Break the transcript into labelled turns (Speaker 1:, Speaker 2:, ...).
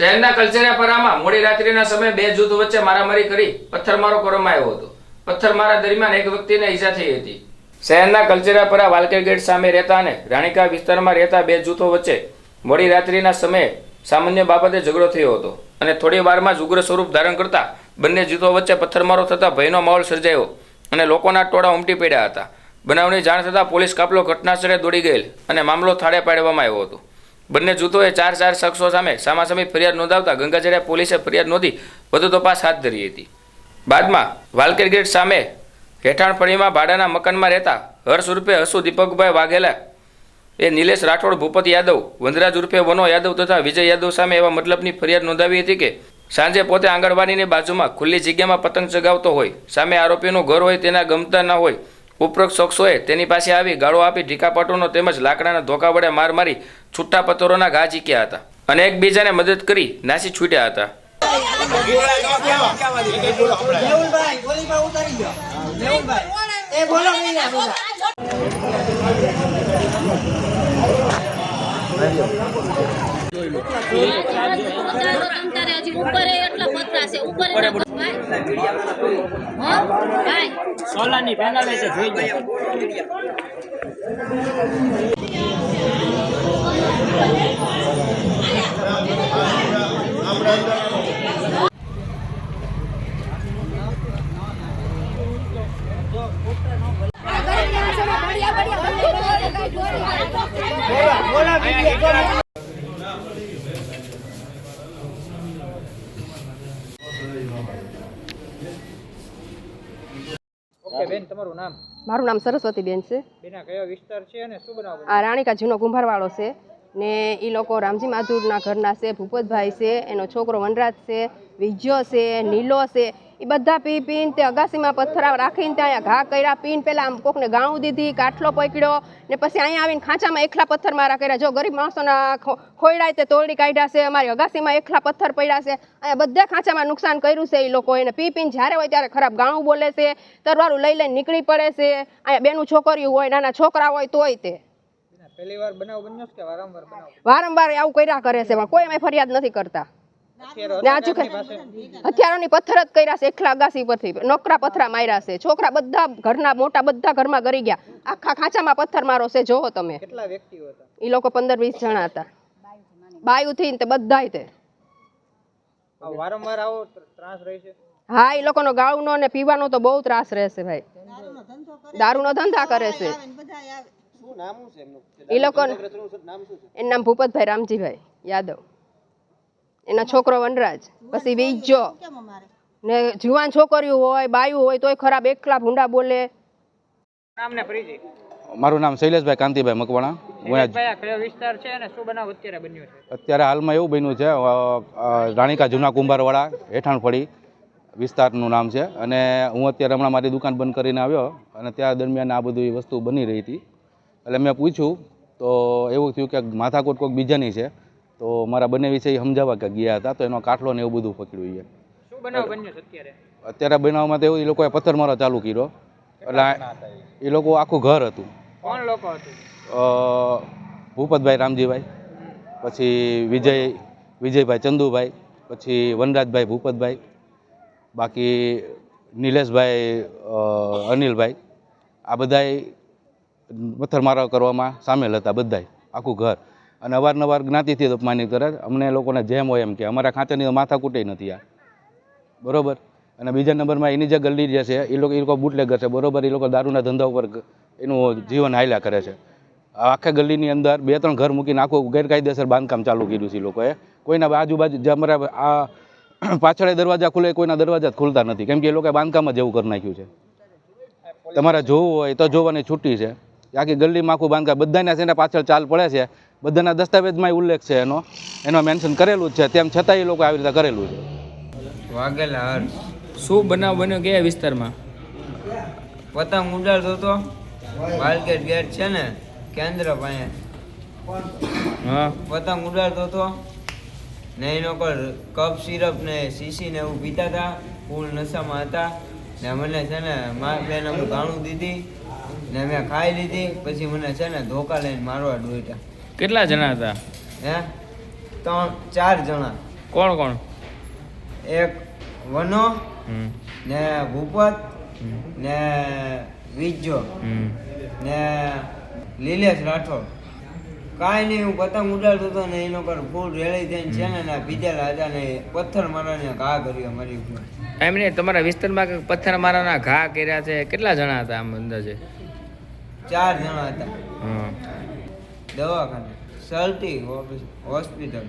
Speaker 1: શહેરના કલચરિયાપરામાં મોડી રાત્રિના સમયે બે જૂથ વચ્ચે મારામારી કરી પથ્થરમારો કરવામાં આવ્યો હતો. પથ્થરમારા દરમિયાન એક વ્યક્તિને ઈજા થઈ હતી. શહેરના કલચેરાપરા વાલકેર ગેટ સામે રહેતા અને રાણીકા વિસ્તારમાં રહેતા બે જૂથો વચ્ચે મોડી રાત્રિના સમયે સામાન્ય બાબતે ઝઘડો થયો હતો અને થોડી વારમાં જ ઉગ્ર સ્વરૂપ ધારણ કરતા બંને જૂથો વચ્ચે પથ્થરમારો થતાં ભયનો માહોલ સર્જાયો અને લોકોના ટોળા ઉમટી પડ્યા હતા. બનાવની જાણ થતાં પોલીસ કાફલો ઘટનાસ્થળે દોડી ગયેલ અને મામલો થાળે પાડવામાં આવ્યો હતો. બંને જૂથોએ ચાર ચાર શખ્સો સામે સામાસામી ફરિયાદ નોંધાવતા ગંગાજળિયા પોલીસે ફરિયાદ નોંધી વધુ તપાસ હાથ ધરી હતી. બાદમાં વાલકેર ગેટ સામે હેઠાણફળીમાં ભાડાના મકાનમાં રહેતા હર્ષ ઉર્ફે હસુ દીપકભાઈ વાઘેલા એ નિલેશ રાઠોડ, ભૂપત યાદવ, વનરાજ ઉર્ફે વનો યાદવ તથા વિજય યાદવ સામે એવા મતલબની ફરિયાદ નોંધાવી હતી કે સાંજે પોતે આંગણવાડીની બાજુમાં ખુલ્લી જગ્યામાં પતંગ ચગાવતો હોય, સામે આરોપીનું ઘર હોય તેના ગમતા ન હોય, ઉપરોક્ત શખ્સોએ તેની પાસે આવી ગાળો આપી ઢીકાપાટોનો તેમજ લાકડાના ધોકા વડે માર મારી છૂટા પત્થરોના ઘા ઝીક્યા હતા અને એકબીજાને મદદ કરી નાસી છૂટ્યા હતા.
Speaker 2: સોલાની પેનલ જોઈ લો. ઓકે બેન તમારું નામ?
Speaker 3: મારું નામ સરસ્વતીબેન છે.
Speaker 2: બેના કયો વિસ્તાર છે અને શું બનાવ
Speaker 3: આ રાણીકા જૂનો કુંભારવાળો છે. ને એ લોકો રામજી માધુરના ઘરના છે, ભૂપતભાઈ છે, એનો છોકરો વનરાજ છે, વિજ્યો છે, નીલો છે એ બધા પી પીને તે અગાસીમાં પથ્થરા રાખીને ત્યાં અહીંયા ઘા કર્યા, પીને પહેલાં આમ કોકને ગાણું દીધી, કાટલો પકડ્યો ને પછી અહીંયા આવીને ખાંચામાં એકલા પથ્થર મારા કર્યા. જો ગરીબ માણસોના ખોયડાય તે તોડી કાઢ્યા છે, અમારી અગાસીમાં એકલા પથ્થર પડ્યા છે. અહીંયા બધા ખાંચામાં નુકસાન કર્યું છે એ લોકો. એને પી પીને જ્યારે હોય ત્યારે ખરાબ ગાણું બોલે છે, તરવારું લઈ લઈને નીકળી પડે છે. અહીંયા બેનું છોકરીઓ હોય, નાના છોકરા હોય તોય તે.
Speaker 2: પહેલી વાર બનાવ બન્યો છે કે વારંવાર બનાવ?
Speaker 3: વારંવાર આવું કર્યા કરે છે કોઈ અમે ફરિયાદ નથી કરતા. હથિયારોની પથ્થર જ કર્યા છે એકલા અગાસી પરથી. નોકરા પથરા માર્યા છે છોકરા બધા ઘરના મોટા બધા ઘરમાં ગરી ગયા. આખા ખાંચામાં પથ્થર મારો છે જોવો તમે.
Speaker 2: કેટલા વ્યક્તિઓ હતા?
Speaker 3: એ લોકો પંદર વીસ જણા હતા. બાયુ થી તે બધાય તે.
Speaker 2: વારંવાર આવો ત્રાસ રહે છે?
Speaker 3: હા એ લોકોનો ગાળનો ને પીવાનો તો બહુ ત્રાસ રહેશે ભાઈ. દારૂનો ધંધા કરે છે. એ લોકો એનું નામ ભૂપતભાઈ રામજીભાઈ યાદવ. એના છોકરો વનરાજ પછી બીજો. ને જુવાન છોકરીઓ હોય બાયું હોય તોય ખરાબ એકલા ભૂંડા બોલે.
Speaker 2: નામ ને પરિચય
Speaker 4: મારું નામ શૈલેષભાઈ કાંતિભાઈ મકવાણા
Speaker 2: છે શું અત્યારે બન્યો છે?
Speaker 4: અત્યારે હાલમાં એવું બન્યું છે રાણીકા જૂના કુંભારવાળા હેઠાણફળી વિસ્તારનું નામ છે. અને હું અત્યારે હમણાં મારી દુકાન બંધ કરીને આવ્યો અને ત્યાં દરમિયાન આ બધી વસ્તુ બની રહી હતી. એટલે મેં પૂછ્યું તો એવું થયું કે માથાકૂટ કોઈક બીજાની છે તો મારા બંને વિશે સમજાવવા કે ગયા હતા તો એનો કાટલો ને એવું બધું પકડ્યું છે
Speaker 2: બનાવ બન્યો અત્યારે?
Speaker 4: અત્યારે બનાવમાં તો એવું એ લોકોએ પથ્થરમારો ચાલુ કર્યો. એટલે એ લોકો આખું ઘર હતું.
Speaker 2: કોણ લોકો હતું?
Speaker 4: ભૂપતભાઈ રામજીભાઈ પછી વિજય વિજયભાઈ ચંદુભાઈ પછી વનરાજભાઈ ભૂપતભાઈ બાકી નિલેશભાઈ અનિલભાઈ આ બધાય પથ્થરમારો કરવામાં સામેલ હતા બધાય, આખું ઘર. અને અવારનવાર જ્ઞાતિથી અપમાનિત કરે. અમને લોકોને જેમ હોય એમ કે, અમારા ખાંચાની તો માથા કૂટે નથી આ. બરોબર? અને બીજા નંબરમાં એની જે ગલ્લી જે છે, એ લોકો એ લોકો બુટલેગર છે. બરોબર? એ લોકો દારૂના ધંધા ઉપર એનું જીવન હાયલા કરે છે. આખા ગલ્લીની અંદર બે ત્રણ ઘર મૂકીને આખું ગેરકાયદેસર બાંધકામ ચાલુ કર્યું છે એ લોકોએ. કોઈના આજુબાજુ જે અમારા આ પાછળ દરવાજા ખુલે, કોઈના દરવાજા ખુલતા નથી. કેમ કે એ લોકોએ બાંધકામ જ એવું કરી નાખ્યું છે. તમારે જોવું હોય તો જોવાની છૂટી છે. આખી ગલ્લીમાં આખું બાંધકામ બધાના છે એના પાછળ ચાલ પડે છે. બધાના દસ્તાવેજમાં ઉલ્લેખ છે એનો. એનો મેન્શન કરેલું જ છે. તેમ છતાં એ લોકો આવી રીતે કરેલું છે.
Speaker 5: વાઘેલા હાર.
Speaker 1: શું બનાવ બન્યો કયા વિસ્તારમાં?
Speaker 5: પતંગ ઉડાડતો હતો. માર્કેટ ગેટ છે ને કેન્દ્ર પાસે.
Speaker 1: હા.
Speaker 5: પતંગ ઉડાડતો હતો. ને એનો પર કપ સિરપ ને શીશી ને એવું પીતા હતા. ફૂલ નશામાં હતા. ને મને છે ને માર બેન અમુક ગાણું દીધી. ને મેં ખાઈ લીધી પછી મને છે ને ધોકા લઈને મારવા દોડ્યા
Speaker 1: કેટલા જણા હતા?
Speaker 5: હે? ત્રણ ચાર જણા.
Speaker 1: કોણ કોણ?
Speaker 5: એક વનો ને ભૂપત ને વિજો ને લીલેશ રાઠોડ. કાંઈ નહીં હું પતંગ ઉડાડતો હતો ને એનો પર ફૂલ રેળી થઈને છે ને બીજા હતા ને પથ્થર મારાને ઘા કર્યો મારી ઉપર.
Speaker 1: એમ નહીં તમારા વિસ્તારમાં પથ્થર મારાના ઘા કર્યા છે? કેટલા જણા હતા આમ અંદાજે?
Speaker 5: ચાર જણા હતા.
Speaker 1: હમ.
Speaker 5: દવાખાને. સલ્ટી હોસ્પિટલ.